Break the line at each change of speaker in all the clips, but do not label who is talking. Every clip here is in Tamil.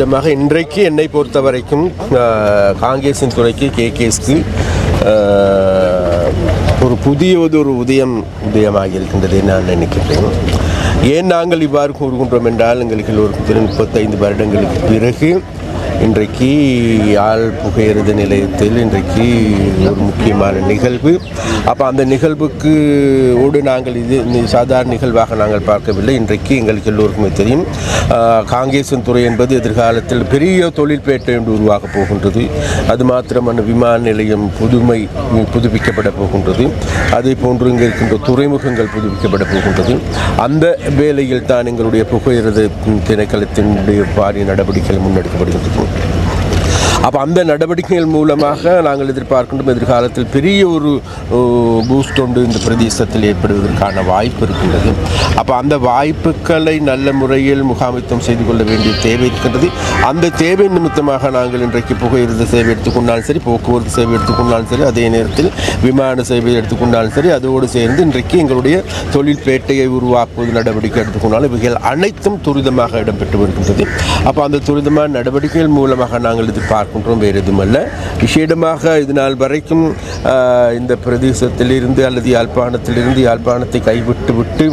நிச்சயமாக இன்றைக்கு என்னை பொறுத்த வரைக்கும் ஆஹ், காங்கிரசின் துறைக்கு கேகேஸ்க்கு ஒரு புதிய ஒரு உதயம் உதயமாக இருக்கின்றதை நான் நினைக்கிறேன் ஏன் நாங்கள் இவ்வாறு கூறுகின்றோம் என்றால் எங்களுக்கு ஒரு முப்பத்தைந்து வருடங்களுக்கு பிறகு இன்றைக்கு யாழ் புகையிறது நிலையத்தில் இன்றைக்கு ஒரு முக்கியமான நிகழ்வு. அப்போ அந்த நிகழ்வுக்கு ஓடு நாங்கள் இது சாதாரண நிகழ்வாக நாங்கள் பார்க்கவில்லை. இன்றைக்கு எங்களுக்கு எல்லோருக்குமே தெரியும். காங்கேசன் துறை என்பது எதிர்காலத்தில் பெரிய தொழில்பேட்டை என்று உருவாக போகின்றது. அது மாத்திரமான விமான நிலையம் புதுமை புதுப்பிக்கப்பட போகின்றது. அதே போன்று இங்கே இருக்கின்ற துறைமுகங்கள் புதுப்பிக்கப்பட போகின்றது. அந்த வேலையில் தான் எங்களுடைய புகையிறது திணைக்களத்தினுடைய பாரிய நடவடிக்கைகள் முன்னெடுக்கப்படுகின்றது. அப்போ அந்த நடவடிக்கைகள் மூலமாக நாங்கள் எதிர்பார்க்கின்றோம் எதிர்காலத்தில் பெரிய ஒரு பூஸ்ட் ஒன்று இந்த பிரதேசத்தில் ஏற்படுவதற்கான வாய்ப்பு இருக்கின்றது. அப்போ அந்த வாய்ப்புகளை நல்ல முறையில் முகாமித்துவம் செய்து கொள்ள வேண்டிய தேவை இருக்கின்றது. அந்த தேவை நிமித்தமாக நாங்கள் இன்றைக்கு புகையிரத சேவை எடுத்துக்கொண்டாலும் சரி போக்குவரத்து சேவை எடுத்துக்கொண்டாலும் சரி அதே நேரத்தில் விமான சேவை எடுத்துக்கொண்டாலும் சரி அதோடு சேர்ந்து இன்றைக்கு எங்களுடைய தொழில் பேட்டையை உருவாக்குவது நடவடிக்கை எடுத்துக்கொண்டாலும் இவைகள் அனைத்தும் துரிதமாக இடம்பெற்று வருகின்றது. அப்போ அந்த துரிதமான நடவடிக்கைகள் மூலமாக நாங்கள் இது பார்க்கின்றோம் வேறு எதுவுமல்ல. விசேடமாக இது நாள் வரைக்கும் இந்த பிரதேசத்திலிருந்து அல்லது யாழ்ப்பாணத்திலிருந்து யாழ்ப்பாணத்தை கைவிட்டு விட்டு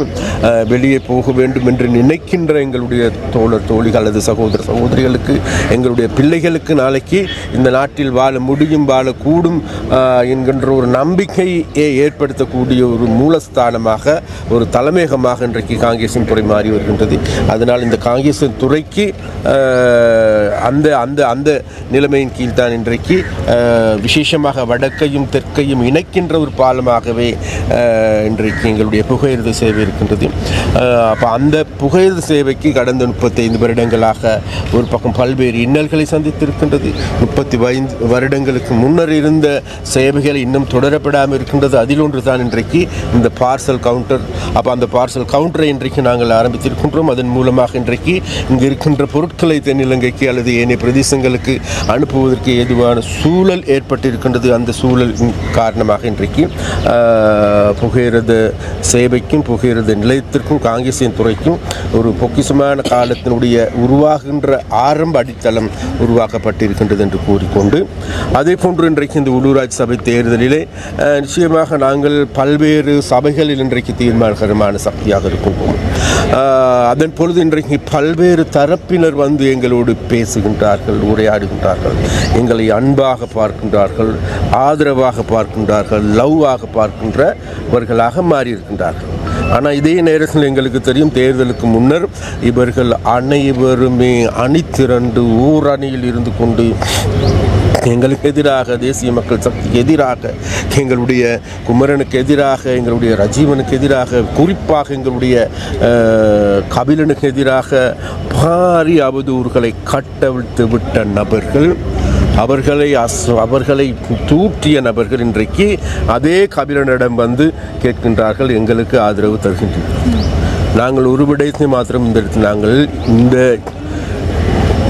வெளியே போக வேண்டும் என்று நினைக்கின்ற எங்களுடைய தோழர் தோழிகள் அல்லது சகோதர சகோதரிகளுக்கு எங்களுடைய பிள்ளைகளுக்கு நாளைக்கு இந்த நாட்டில் வாழ முடியும் வாழக்கூடும் என்கின்ற ஒரு நம்பிக்கையை ஏற்படுத்தக்கூடிய ஒரு மூலஸ்தானமாக ஒரு தலைமையகமாக இன்றைக்கு காங்கிரசின் துறை மாறி வருகின்றது. அதனால் இந்த காங்கிரசின் துறைக்கு அந்த அந்த அந்த நில கீழ் கீழ்தான் இன்றைக்கு விசேஷமாக வடக்கையும் தெற்கையும் இணைக்கின்ற ஒரு பாலமாகவே இன்றைக்கு எங்களுடைய புகையிரத சேவை இருக்கின்றது. அப்போ அந்த புகையிரத சேவைக்கு கடந்த முப்பத்தைந்து வருடங்களாக ஒரு பக்கம் பல்வேறு இன்னல்களை சந்தித்திருக்கின்றது. முப்பத்தி ஐந்து வருடங்களுக்கு முன்னர் இருந்த சேவைகள் இன்னும் தொடரப்படாமல் இருக்கின்றது. அதில் ஒன்று தான் இன்றைக்கு இந்த பார்சல் கவுண்டர். அப்போ அந்த பார்சல் கவுண்டரை இன்றைக்கு நாங்கள் ஆரம்பித்திருக்கின்றோம். அதன் மூலமாக இன்றைக்கு இங்கு இருக்கின்ற பொருட்களை தென்னிலங்கைக்கு அல்லது ஏனைய பிரதேசங்களுக்கு அனுப்புவதற்கு ஏதுவான சூழல் ஏற்பட்டிருக்கின்றது. அந்த சூழல் காரணமாக இன்றைக்கு புகையிரத சேவைக்கும் புகையிரத நிலையத்திற்கும் காங்கிரசின் துறைக்கும் ஒரு பொக்கிஷமான காலத்தினுடைய உருவாகின்ற ஆரம்ப அடித்தளம் உருவாக்கப்பட்டிருக்கின்றது என்று கூறிக்கொண்டு அதே போன்று இன்றைக்கு இந்த உள்ளூராட்சி சபை தேர்தலிலே நிச்சயமாக நாங்கள் பல்வேறு சபைகளில் இன்றைக்கு தீர்மானகரமான சக்தியாக இருக்கின்றோம். அதன் பொழுது இன்றைக்கு பல்வேறு தரப்பினர் வந்து எங்களோடு பேசுகின்றார்கள் உரையாடுகின்றார்கள். எங்களை அன்பாக பார்க்கின்றார்கள் ஆதரவாக பார்க்கின்றார்கள் லவ்வாக பார்க்கின்றவர்களாக மாறியிருக்கின்றார்கள். ஆனால் இதே நேரத்தில் எங்களுக்கு தெரியும் தேர்தலுக்கு முன்னர் இவர்கள் அனைவருமே அணிதிரண்டு ஊரணியில் இருந்து கொண்டு எங்களுக்கு எதிராக தேசிய மக்கள் சக்திக்கு எதிராக எங்களுடைய குமரனுக்கு எதிராக எங்களுடைய ரஜீவனுக்கு எதிராக குறிப்பாக எங்களுடைய கபிலனுக்கு எதிராக பாரி அவதூறுகளை கட்டவிழ்த்து விட்ட நபர்கள் அவர்களை அஸ் அவர்களை தூற்றிய நபர்கள் இன்றைக்கு அதே கபிலனிடம் வந்து கேட்கின்றார்கள் எங்களுக்கு ஆதரவு தருகின்றனர். நாங்கள் ஒரு விடயத்தை மாத்திரம் இந்த நாங்கள் இந்த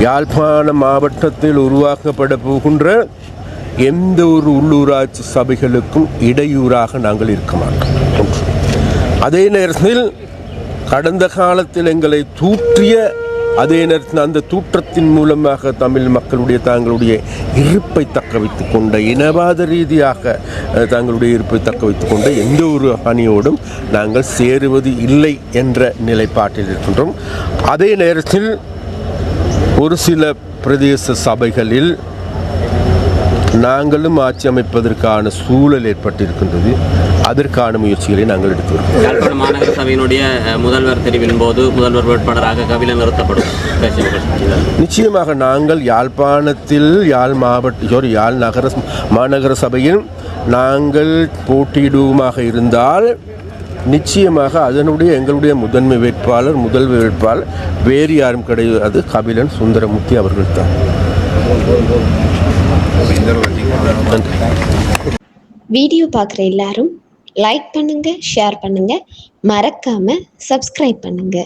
யாழ்ப்பாண மாவட்டத்தில் உருவாக்கப்பட போகின்ற எந்த ஒரு உள்ளூராட்சி சபைகளுக்கும் இடையூறாக நாங்கள் இருக்க மாட்டோம். அதே நேரத்தில் கடந்த காலத்தில் எங்களை தூற்றிய அதே நேரத்தில் அந்த தூற்றத்தின் மூலமாக தமிழ் மக்களுடைய தங்களுடைய இருப்பை தக்க வைத்துக் கொண்ட இனவாத ரீதியாக தங்களுடைய இருப்பை தக்க வைத்துக் கொண்ட எந்த ஒரு அணியோடும் நாங்கள் சேருவது இல்லை என்ற நிலைப்பாட்டில் இருக்கின்றோம். அதே நேரத்தில் ஒரு சில பிரதேச சபைகளில் நாங்களும் ஆட்சி அமைப்பதற்கான சூழல் ஏற்பட்டிருக்கின்றது. அதற்கான முயற்சிகளை நாங்கள் எடுத்து வருகிறோம்
யாழ்ப்பாண மாநகர சபையினுடைய முதல்வர் தெரிவின் போது முதல்வர் வேட்பாளராக கபிலன் நிறுத்தப்படும்.
நிச்சயமாக நாங்கள் யாழ்ப்பாணத்தில் யாழ் மாவட்ட சாரி யாழ் நகர மாநகர சபையில் நாங்கள் போட்டியிடுவோமாக இருந்தால் நிச்சயமாக அதனுடைய எங்களுடைய முதன்மை வேட்பாளர் முதல் வேட்பாளர் வேறு யாரும் கிடையாது. கபிலன் சுந்தரமூர்த்தி அவர்கள் தான்
வீடியோ பார்க்குற எல்லாரும் லைக் பண்ணுங்க ஷேர் பண்ணுங்க. மறக்காம சப்ஸ்கிரைப் பண்ணுங்க.